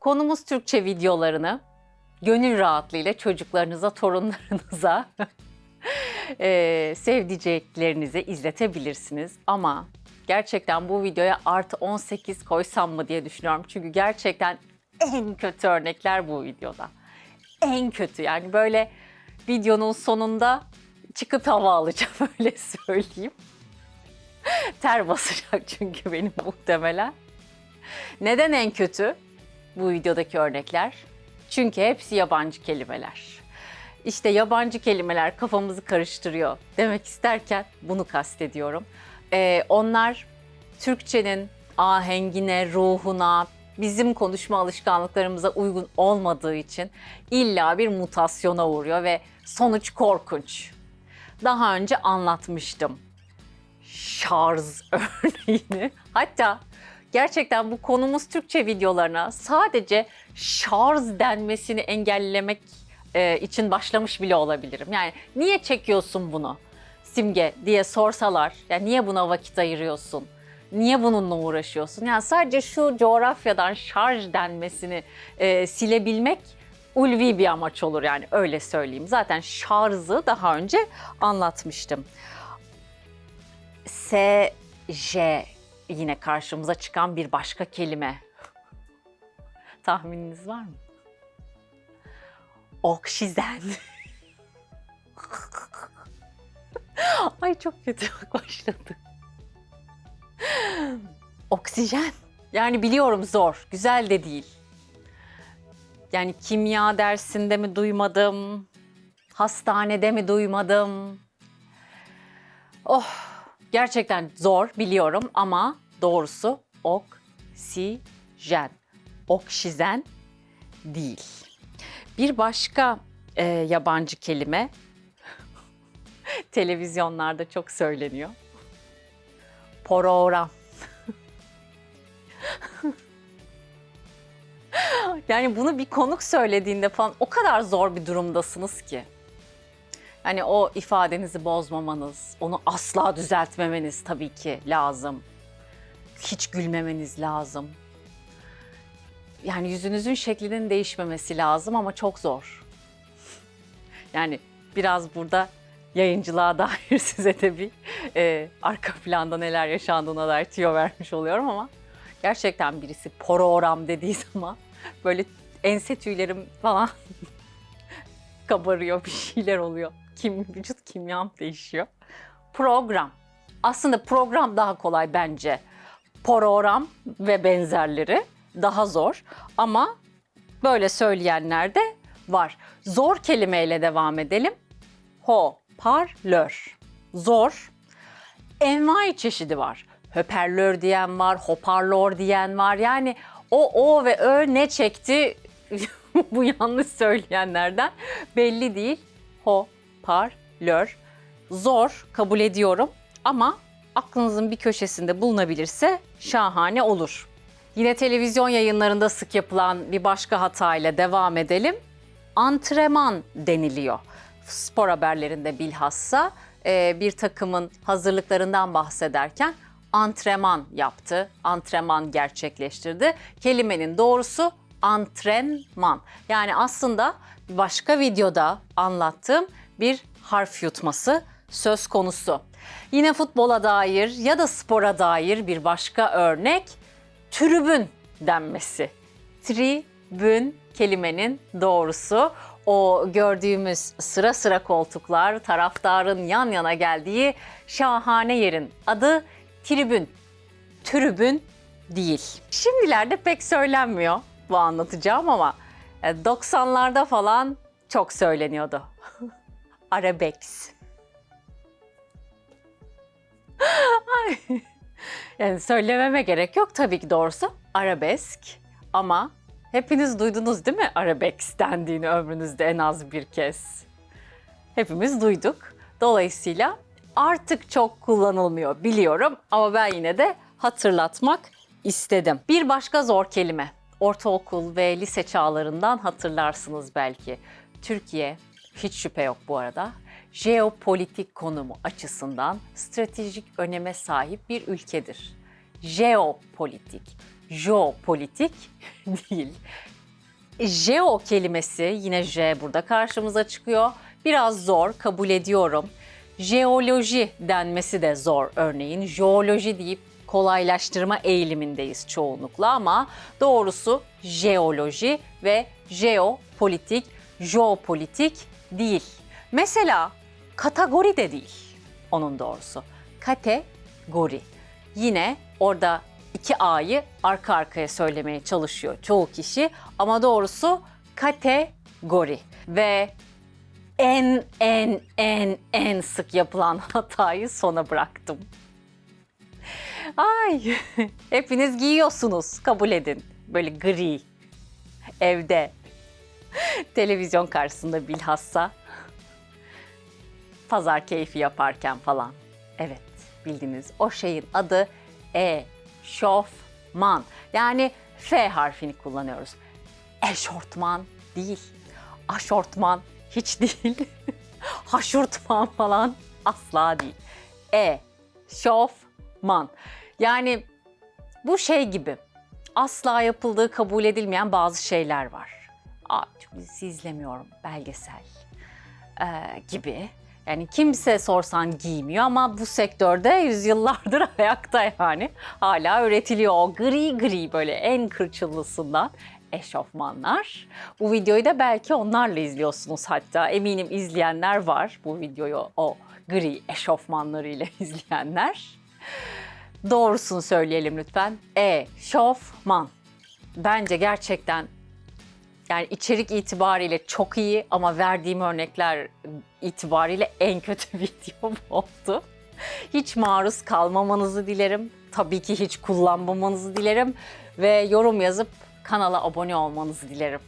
Konumuz Türkçe videolarını gönül rahatlığıyla çocuklarınıza, torunlarınıza, eee, sevdiceklerinize izletebilirsiniz. Ama gerçekten bu videoya artı 18 koysam mı diye düşünüyorum. Çünkü gerçekten en kötü örnekler bu videoda. En kötü yani böyle videonun sonunda çıkıp hava alacağım öyle söyleyeyim. Ter basacak çünkü benim muhtemelen. Neden en kötü bu videodaki örnekler? Çünkü hepsi yabancı kelimeler. İşte yabancı kelimeler kafamızı karıştırıyor demek isterken bunu kastediyorum. Ee, onlar Türkçenin ahengine, ruhuna, bizim konuşma alışkanlıklarımıza uygun olmadığı için illa bir mutasyona uğruyor ve sonuç korkunç. Daha önce anlatmıştım şarj örneğini. Hatta gerçekten bu konumuz Türkçe videolarına sadece şarj denmesini engellemek e, için başlamış bile olabilirim. Yani niye çekiyorsun bunu Simge diye sorsalar, yani niye buna vakit ayırıyorsun? Niye bununla uğraşıyorsun? Yani sadece şu coğrafyadan şarj denmesini e, silebilmek ulvi bir amaç olur yani öyle söyleyeyim. Zaten şarjı daha önce anlatmıştım. SJ yine karşımıza çıkan bir başka kelime. Tahmininiz var mı? Oksijen. Ay çok kötü başladı. Oksijen. Yani biliyorum zor, güzel de değil. Yani kimya dersinde mi duymadım, hastanede mi duymadım. Oh, gerçekten zor biliyorum ama doğrusu oksijen. Oksijen değil. Bir başka e, yabancı kelime televizyonlarda çok söyleniyor. Program. yani bunu bir konuk söylediğinde falan o kadar zor bir durumdasınız ki. Yani o ifadenizi bozmamanız, onu asla düzeltmemeniz tabii ki lazım. Hiç gülmemeniz lazım. Yani yüzünüzün şeklinin değişmemesi lazım ama çok zor. Yani biraz burada yayıncılığa dair size de bir e, arka planda neler yaşandığına dair tüyo vermiş oluyorum ama gerçekten birisi program dediği zaman böyle ense tüylerim falan kabarıyor, bir şeyler oluyor. Kim, vücut kimyam değişiyor. Program. Aslında program daha kolay bence. Program ve benzerleri daha zor ama böyle söyleyenler de var. Zor kelimeyle devam edelim. Hoparlör. Zor. Envai çeşidi var. Höperlör diyen var, hoparlör diyen var. Yani o, o ve ö ne çekti bu yanlış söyleyenlerden belli değil. Hoparlör. Zor kabul ediyorum ama aklınızın bir köşesinde bulunabilirse şahane olur. Yine televizyon yayınlarında sık yapılan bir başka hatayla devam edelim. Antrenman deniliyor. Spor haberlerinde bilhassa e, bir takımın hazırlıklarından bahsederken antrenman yaptı, antrenman gerçekleştirdi. Kelimenin doğrusu antrenman. Yani aslında başka videoda anlattığım bir harf yutması söz konusu. Yine futbola dair ya da spora dair bir başka örnek tribün denmesi. Tribün kelimenin doğrusu o gördüğümüz sıra sıra koltuklar, taraftarın yan yana geldiği şahane yerin adı tribün. Tribün değil. Şimdilerde pek söylenmiyor bu anlatacağım ama e, 90'larda falan çok söyleniyordu. Arabex. Ay. Yani söylememe gerek yok tabii ki doğrusu arabesk ama hepiniz duydunuz değil mi arabesk dendiğini ömrünüzde en az bir kez. Hepimiz duyduk. Dolayısıyla artık çok kullanılmıyor biliyorum ama ben yine de hatırlatmak istedim. Bir başka zor kelime. Ortaokul ve lise çağlarından hatırlarsınız belki. Türkiye hiç şüphe yok bu arada. Jeopolitik konumu açısından stratejik öneme sahip bir ülkedir. Jeopolitik. jeopolitik değil. Jeo kelimesi yine J burada karşımıza çıkıyor. Biraz zor kabul ediyorum. Jeoloji denmesi de zor örneğin. Jeoloji deyip kolaylaştırma eğilimindeyiz çoğunlukla ama doğrusu jeoloji ve jeopolitik, jeopolitik değil. Mesela kategori de değil onun doğrusu. Kategori. Yine orada iki A'yı arka arkaya söylemeye çalışıyor çoğu kişi ama doğrusu kategori. Ve en en en en sık yapılan hatayı sona bıraktım. Ay hepiniz giyiyorsunuz kabul edin. Böyle gri evde televizyon karşısında bilhassa pazar keyfi yaparken falan. Evet bildiniz o şeyin adı eşofman. Yani F harfini kullanıyoruz. Eşortman değil. Aşortman hiç değil. Haşurtman falan asla değil. E, şofman. Yani bu şey gibi asla yapıldığı kabul edilmeyen bazı şeyler var. Aa, çok izlemiyorum, belgesel ee, gibi. Yani kimse sorsan giymiyor ama bu sektörde yüzyıllardır ayakta yani. Hala üretiliyor o gri gri böyle en kırçıllısından eşofmanlar. Bu videoyu da belki onlarla izliyorsunuz hatta. Eminim izleyenler var bu videoyu o gri eşofmanlarıyla izleyenler. Doğrusunu söyleyelim lütfen. Eşofman. Bence gerçekten yani içerik itibariyle çok iyi ama verdiğim örnekler itibariyle en kötü videom oldu. Hiç maruz kalmamanızı dilerim. Tabii ki hiç kullanmamanızı dilerim ve yorum yazıp kanala abone olmanızı dilerim.